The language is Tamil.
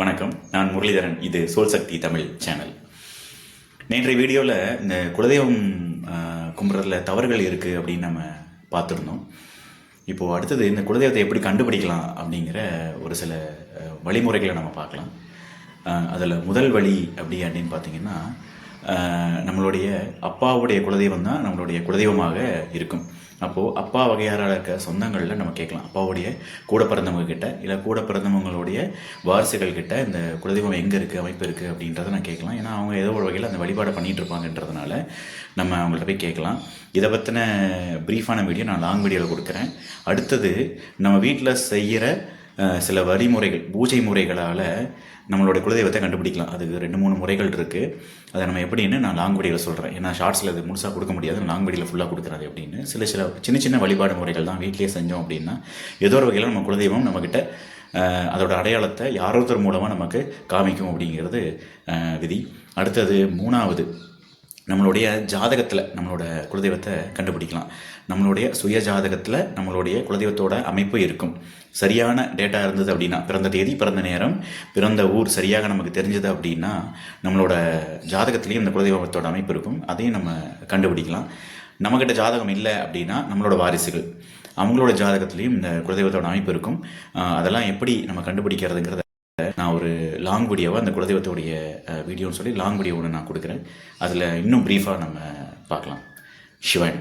வணக்கம். நான் முரளிதரன். இது சோல் சக்தி தமிழ் சேனல். நேற்றைய வீடியோவில் இந்த குலதெய்வம் கும்புறதுல தவறுகள் இருக்குது அப்படின்னு நம்ம பார்த்துருந்தோம். இப்போது அடுத்தது இந்த குலதெய்வத்தை எப்படி கண்டுபிடிக்கலாம் அப்படிங்கிற ஒரு சில வழிமுறைகளை நம்ம பார்க்கலாம். அதில் முதல் வழி அப்படி அப்படின்னு பார்த்தீங்கன்னா நம்மளுடைய அப்பாவுடைய குலதெய்வம் தான் நம்மளுடைய குலதெய்வமாக இருக்கும். அப்போது அப்பா வகையாரால் இருக்க சொந்தங்களில் நம்ம கேட்கலாம். அப்பாவுடைய கூட பிறந்தவங்க கிட்ட இல்லை கூட பிறந்தவங்களுடைய வாரிசுகள் கிட்ட இந்த குலதெய்வம் எங்கே இருக்குது அமைப்பு இருக்குது அப்படின்றத நான் கேட்கலாம். ஏன்னா அவங்க ஏதோ ஒரு வகையில் அந்த வழிபாடை பண்ணிகிட்டு இருப்பாங்கன்றதுனால நம்ம அவங்கள்ட்ட போய் கேட்கலாம். இதை பற்றின ப்ரீஃபான வீடியோ நான் லாங் வீடியோவில் கொடுக்குறேன். அடுத்தது நம்ம வீட்டில் செய்கிற சில வழிமுறைகள் பூஜை முறைகளால் நம்மளோட குலதெய்வத்தை கண்டுபிடிக்கலாம். அதுக்கு ரெண்டு மூணு முறைகள் இருக்குது அதை நம்ம எப்படின்னு நான் லாங் வீடியோவில் சொல்கிறேன் ஏன்னா ஷார்ட்ஸில் அது முழுசாக கொடுக்க முடியாது. லாங் வீடியோவில் ஃபுல்லாக கொடுக்குறது அப்படின்னு. சில சில சின்ன சின்ன வழிபாடு முறைகள் தான் வீட்டிலேயே செஞ்சோம் அப்படின்னா ஏதோ ஒரு வகையில் நம்ம குலதெய்வம் நம்மக்கிட்ட அதோட அடையாளத்தை யாரோத்தர் மூலமாக நமக்கு காமிக்கும் அப்படிங்கிறது விதி. அடுத்தது மூணாவது நம்மளுடைய ஜாதகத்தில் நம்மளோட குலதெய்வத்தை கண்டுபிடிக்கலாம். நம்மளுடைய சுய ஜாதகத்தில் நம்மளுடைய குலதெய்வத்தோட அமைப்பு இருக்கும். சரியான டேட்டா இருந்தது அப்படின்னா பிறந்த தேதி பிறந்த நேரம் பிறந்த ஊர் சரியாக நமக்கு தெரிஞ்சது அப்படின்னா நம்மளோட ஜாதகத்துலேயும் இந்த குலதெய்வத்தோட அமைப்பு இருக்கும். அதையும் நம்ம கண்டுபிடிக்கலாம். நம்மக்கிட்ட ஜாதகம் இல்லை அப்படின்னா நம்மளோட வாரிசுகள். அவங்களோட ஜாதகத்துலேயும் இந்த குலதெய்வத்தோட அமைப்பு இருக்கும். அதெல்லாம் எப்படி நம்ம கண்டுபிடிக்கிறதுங்கிறத நான் ஒரு லாங் வீடியோவை அந்த குலதெய்வத்துடைய வீடியோன்னு சொல்லி லாங் வீடியோ ஒன்று நான் கொடுக்குறேன். அதில் இன்னும் ப்ரீஃபாக நம்ம பார்க்கலாம். சிவன்.